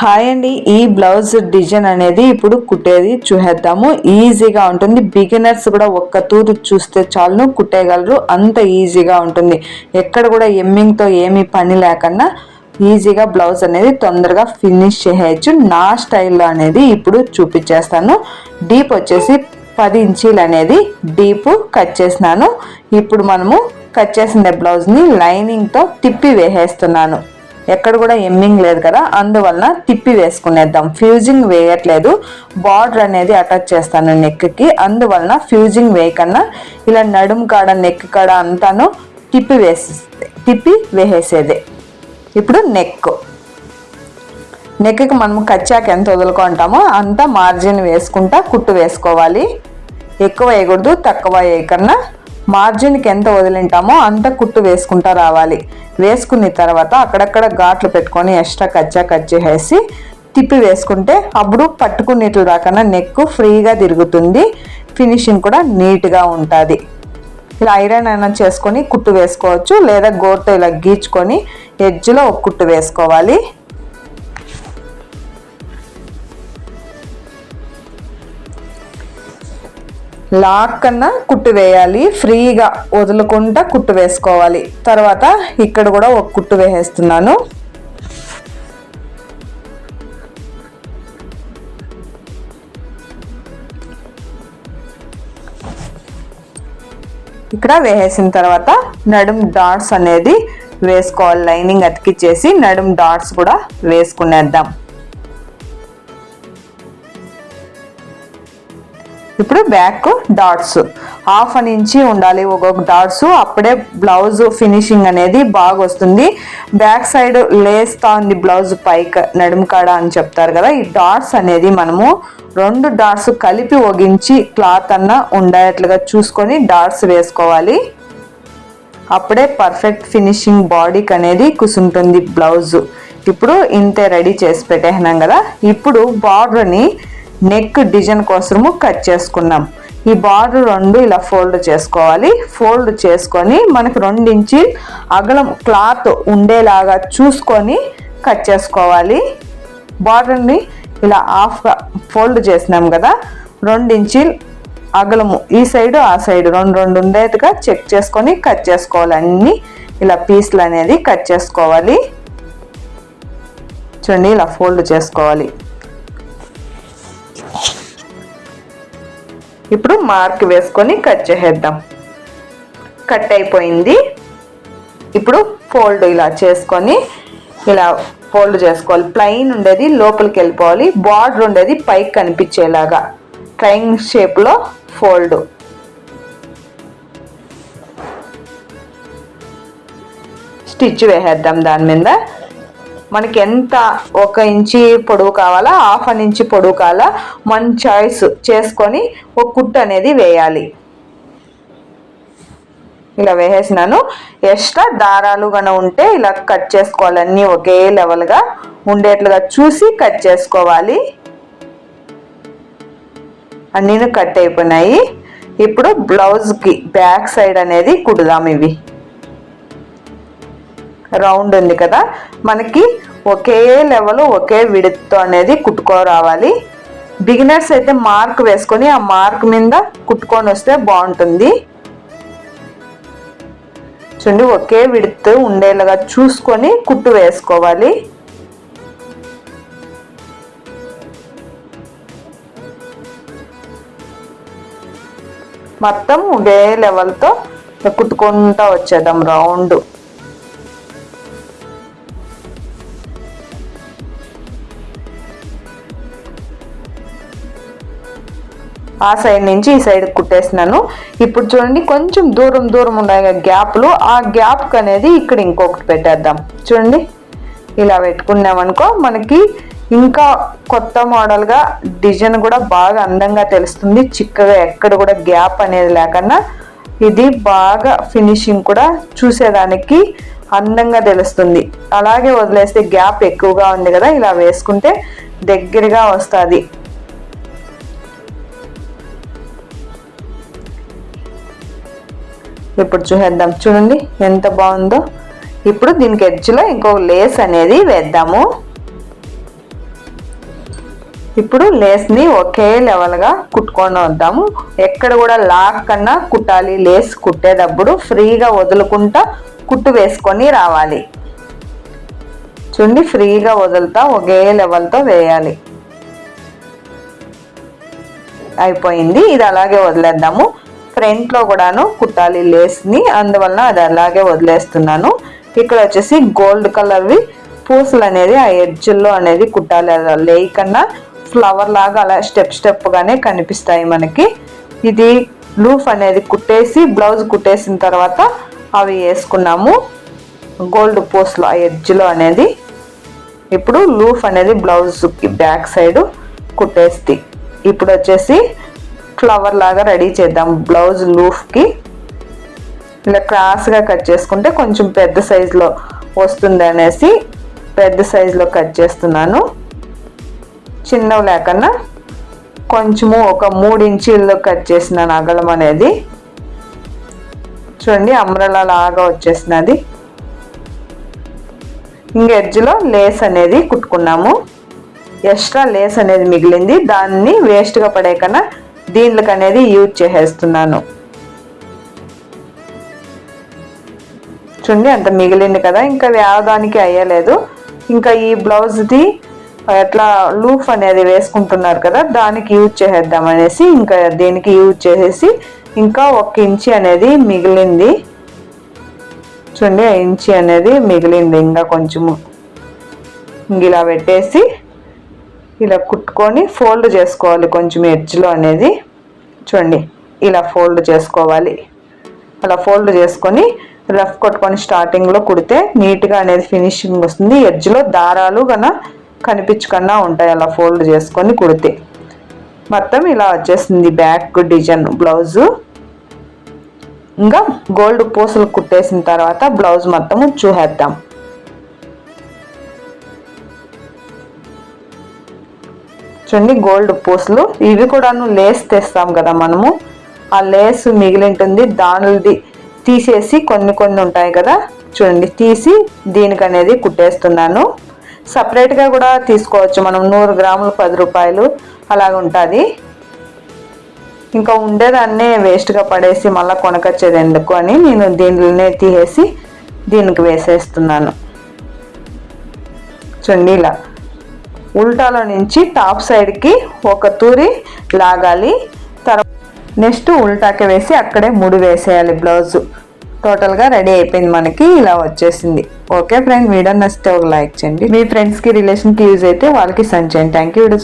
Hi అండి. ఈ blouse design అనేది ఇప్పుడు కుట్టేది చూసేద్దాము. ఈజీగా ఉంటుంది. బిగినర్స్ కూడా ఒక్క తూరు చూస్తే చాలును కుట్టేయగలరు. అంత ఈజీగా ఉంటుంది. ఎక్కడ కూడా ఎమ్మింగ్తో ఏమీ పని లేకుండా ఈజీగా బ్లౌజ్ అనేది తొందరగా ఫినిష్ చేయొచ్చు. నా స్టైల్లో అనేది ఇప్పుడు చూపించేస్తాను. డీప్ వచ్చేసి పది ఇంచీలు అనేది డీప్ కట్ చేసినాను ఇప్పుడు మనము కట్ చేసిన బ్లౌజ్ని లైనింగ్తో తిప్పి వేసేస్తున్నాను. ఎక్కడ కూడా ఎమ్మింగ్ లేదు కదా అందువలన తిప్పి వేసుకునేద్దాం. ఫ్యూజింగ్ వేయట్లేదు. బార్డర్ అనేది అటాచ్ చేస్తాను నెక్కి. అందువలన ఫ్యూజింగ్ వేయకన్నా ఇలా నడుము కాడ నెక్ కాడ అంతాను తిప్పి వేసి తిప్పి వేసేదే. ఇప్పుడు నెక్ నెక్కి మనం కచ్చాక ఎంత వదులుకుంటామో అంత మార్జిన్ వేసుకుంటా కుట్టు వేసుకోవాలి. ఎక్కువ వేయకూడదు తక్కువ వేయకన్నా మార్జిన్కి ఎంత వదిలింటామో అంత కుట్టు వేసుకుంటా రావాలి. వేసుకున్న తర్వాత అక్కడక్కడ ఘాట్లు పెట్టుకొని ఎక్స్ట్రా కచ్చా కట్ చేసేసి తిప్పి వేసుకుంటే అప్పుడు పట్టుకున్నట్లు రాకుండా నెక్ ఫ్రీగా తిరుగుతుంది. ఫినిషింగ్ కూడా నీట్గా ఉంటుంది. ఇలా ఐరన్ అయినా చేసుకొని కుట్టు వేసుకోవచ్చు లేదా గోర్తో ఇలా గీచుకొని ఎడ్జ్లో ఒక కుట్టు వేసుకోవాలి. లాక్ కన్నా కుట్టు వేయాలి. ఫ్రీగా వదులుకుంటా కుట్టు వేసుకోవాలి. తర్వాత ఇక్కడ కూడా ఒక కుట్టు వేసేస్తున్నాను. ఇక్కడ వేసేసిన తర్వాత నడుం డాట్స్ అనేది వేసుకోవాలి. లైనింగ్ అతికిచ్చేసి నడుం డాట్స్ కూడా వేసుకునేద్దాం. ఇప్పుడు బ్యాక్ డాట్స్. హాఫ్ అని ఇంచి ఉండాలి ఒక్కొక్క డాట్స్. అప్పుడే బ్లౌజ్ ఫినిషింగ్ అనేది బాగా వస్తుంది. బ్యాక్ సైడ్ లేస్తా ఉంది బ్లౌజ్ పైకి నడుముకాడ అని చెప్తారు కదా. ఈ డాట్స్ అనేది మనము రెండు డాట్స్ కలిపి ఒగించి క్లాత్ అన్న ఉండేట్లుగా చూసుకొని డాట్స్ వేసుకోవాలి. అప్పుడే పర్ఫెక్ట్ ఫినిషింగ్ బాడీకి అనేది కుసుంటుంది బ్లౌజ్. ఇప్పుడు ఇంతే రెడీ చేసి పెట్టేసినాం కదా. ఇప్పుడు బార్డర్ని నెక్ డిజైన్ కోసము కట్ చేసుకున్నాం. ఈ బార్డర్ రెండు ఇలా ఫోల్డ్ చేసుకోవాలి. ఫోల్డ్ చేసుకొని మనకు రెండించి అగలం క్లాత్ ఉండేలాగా చూసుకొని కట్ చేసుకోవాలి. బార్డర్ని ఇలా హాఫ్గా ఫోల్డ్ చేసినాం కదా. రెండించి అగలము ఈ సైడు ఆ సైడ్ రెండు రెండు ఉండేట్టుగా చెక్ చేసుకొని కట్ చేసుకోవాలి అన్ని ఇలా పీస్లు అనేది కట్ చేసుకోవాలి. చూడండి ఇలా ఫోల్డ్ చేసుకోవాలి. ఇప్పుడు మార్క్ వేసుకొని కట్ చేసేద్దాం. కట్ అయిపోయింది. ఇప్పుడు ఫోల్డ్ ఇలా చేసుకొని ఇలా ఫోల్డ్ చేసుకోవాలి. ప్లెయిన్ ఉండేది లోపలికి వెళ్ళిపోవాలి. బార్డర్ ఉండేది పైకి కనిపించేలాగా. ట్రయింగ్ షేప్లో ఫోల్డ్. స్టిచ్ వేసేద్దాం దాని మీద. మనకి ఎంత ఒక ఇంచి పొడవు కావాలా హాఫ్ అన్ ఇంచి పొడవు కావాలా మన చాయిస్ చేసుకొని ఒక కుట్టు అనేది వేయాలి. ఇలా వేసేసినాను. ఎక్స్ట్రా దారాలు కన ఉంటే ఇలా కట్ చేసుకోవాలి. అన్నీ ఒకే లెవెల్గా ఉండేట్లుగా చూసి కట్ చేసుకోవాలి. అన్నీ కట్ అయిపోయినాయి. ఇప్పుడు బ్లౌజ్కి బ్యాక్ సైడ్ అనేది కుడదాం ఇవి. రౌండ్ ఉంది కదా. మనకి ఒకే లెవెల్ ఒకే విడుతో అనేది కుట్టుకోరావాలి బిగినర్స్ అయితే మార్క్ వేసుకొని ఆ మార్క్ మీద కుట్టుకొని వస్తే బాగుంటుంది. చూడండి ఒకే విడుతు ఉండేలాగా చూసుకొని కుట్టు వేసుకోవాలి. మొత్తం ఒకే లెవెల్తో కుట్టుకుంటా వచ్చేద్దాం రౌండ్. ఆ సైడ్ నుంచి ఈ సైడ్ కుట్టేసినాను. ఇప్పుడు చూడండి కొంచెం దూరం దూరం ఉన్నాయి గ్యాప్లు ఆ గ్యాప్ అనేది ఇక్కడ ఇంకొకటి పెట్టేద్దాం. చూడండి ఇలా పెట్టుకున్నామనుకో మనకి ఇంకా కొత్త మోడల్గా డిజైన్ కూడా బాగా అందంగా తెలుస్తుంది. చిక్కగా ఎక్కడ కూడా గ్యాప్ అనేది లేకుండా ఇది బాగా ఫినిషింగ్ కూడా చూసేదానికి అందంగా తెలుస్తుంది. అలాగే వదిలేస్తే గ్యాప్ ఎక్కువగా ఉంది కదా ఇలా వేసుకుంటే దగ్గరగా వస్తుంది. ఇప్పుడు చూసేద్దాం. చూడండి ఎంత బాగుందో. ఇప్పుడు దీనికి ఎడ్జ్లో ఇంకో లేస్ అనేది వేద్దాము. ఇప్పుడు లేస్ని ఒకే లెవెల్గా కుట్టుకొని వద్దాము. ఎక్కడ కూడా లాక్ కన్నా కుట్టాలి. లేస్ కుట్టేటప్పుడు ఫ్రీగా వదులుకుంటా కుట్టు వేసుకొని రావాలి. చూడండి ఫ్రీగా వదులుతా ఒకే లెవెల్తో వేయాలి. అయిపోయింది. ఇది అలాగే వదిలేద్దాము. ఫ్రంట్లో కూడాను కుట్టాలి లేస్ని అందువలన అది అలాగే వదిలేస్తున్నాను. ఇక్కడ వచ్చేసి గోల్డ్ కలర్వి పూసలు అనేది ఆ ఎడ్జ్లో అనేది కుట్టాలి. లేకన్నా ఫ్లవర్ లాగా అలా స్టెప్ స్టెప్గానే కనిపిస్తాయి మనకి. ఇది లూఫ్ అనేది కుట్టేసి బ్లౌజ్ కుట్టేసిన తర్వాత అవి వేసుకున్నాము. గోల్డ్ పూసలు ఆ ఎడ్జ్లో అనేది. ఇప్పుడు లూఫ్ అనేది బ్లౌజ్కి బ్యాక్ సైడ్ కుట్టేస్తే ఇప్పుడు వచ్చేసి ఫ్లవర్ లాగా రెడీ చేద్దాం. బ్లౌజ్ లూఫ్కి ఇలా క్రాస్గా కట్ చేసుకుంటే కొంచెం పెద్ద సైజులో వస్తుంది అనేసి పెద్ద సైజులో కట్ చేస్తున్నాను. చిన్నవి లేకన్నా కొంచెము ఒక మూడు ఇంచీల్లో కట్ చేసిన అగలం అనేది. చూడండి అమ్రలా లాగా వచ్చేసినది. ఇంక ఎడ్జ్లో లేస్ అనేది కుట్టుకున్నాము. ఎక్స్ట్రా లేస్ అనేది మిగిలింది. దాన్ని వేస్ట్గా పడే కన్నా దీనికి అనేది యూజ్ చేసేస్తున్నాను. చూడండి అంత మిగిలింది కదా ఇంకా వ్యావదానికి అయ్యలేదు. ఇంకా ఈ బ్లౌజ్ది ఎట్లా లూఫ్ అనేది వేసుకుంటున్నారు కదా దానికి యూజ్ చేసేద్దాం అనేసి ఇంకా దీనికి యూజ్ చేసేసి ఇంకా ఒక ఇంచి అనేది మిగిలింది. చూడండి ఆ ఇంచి అనేది మిగిలింది ఇంకా కొంచెము. ఇలా పెట్టేసి ఇలా కుట్టుకొని ఫోల్డ్ చేసుకోవాలి కొంచెం ఎడ్జ్లో అనేది. చూడండి ఇలా ఫోల్డ్ చేసుకోవాలి. అలా ఫోల్డ్ చేసుకొని రఫ్ కొట్టుకొని స్టార్టింగ్లో కుడితే నీట్గా అనేది ఫినిషింగ్ వస్తుంది. ఎడ్జ్లో దారాలు కన్నా కనిపించకుండా ఉంటాయి అలా ఫోల్డ్ చేసుకొని కుడితే. మొత్తం ఇలా వచ్చేసింది బ్యాక్ డిజైన్ బ్లౌజు. ఇంకా గోల్డ్ పూసలు కుట్టేసిన తర్వాత బ్లౌజ్ మొత్తము చూసేద్దాం. చూడండి గోల్డ్ పూసలు ఇవి కూడాను లేస్ తెస్తాం కదా మనము. ఆ లేస్ మిగిలి ఉంటుంది దానిది తీసేసి కొన్ని కొన్ని ఉంటాయి కదా. చూడండి తీసి దీనికి అనేది కుట్టేస్తున్నాను సపరేట్గా కూడా తీసుకోవచ్చు. మనం నూరు గ్రాములు పది రూపాయలు అలాగ ఉంటుంది. ఇంకా ఉండేదాన్నే వేస్ట్గా పడేసి మళ్ళీ కొనకొచ్చేది ఎందుకు అని నేను దీనిలోనే తీసేసి దీనికి వేసేస్తున్నాను. చూడండి ఇలా. ఉల్టాలో నుంచి టాప్ సైడ్కి ఒక తూరి లాగాలి. తర్వాత నెక్స్ట్ ఉల్టాకి వేసి అక్కడే ముడి వేసేయాలి బ్లౌజ్. టోటల్గా రెడీ అయిపోయింది మనకి ఇలా వచ్చేసింది. ఓకే ఫ్రెండ్ వీడియో నచ్చితే ఒక లైక్ చేయండి. మీ ఫ్రెండ్స్కి రిలేషన్కి యూజ్ అయితే వాళ్ళకి సెండ్ చేయండి. Thank you video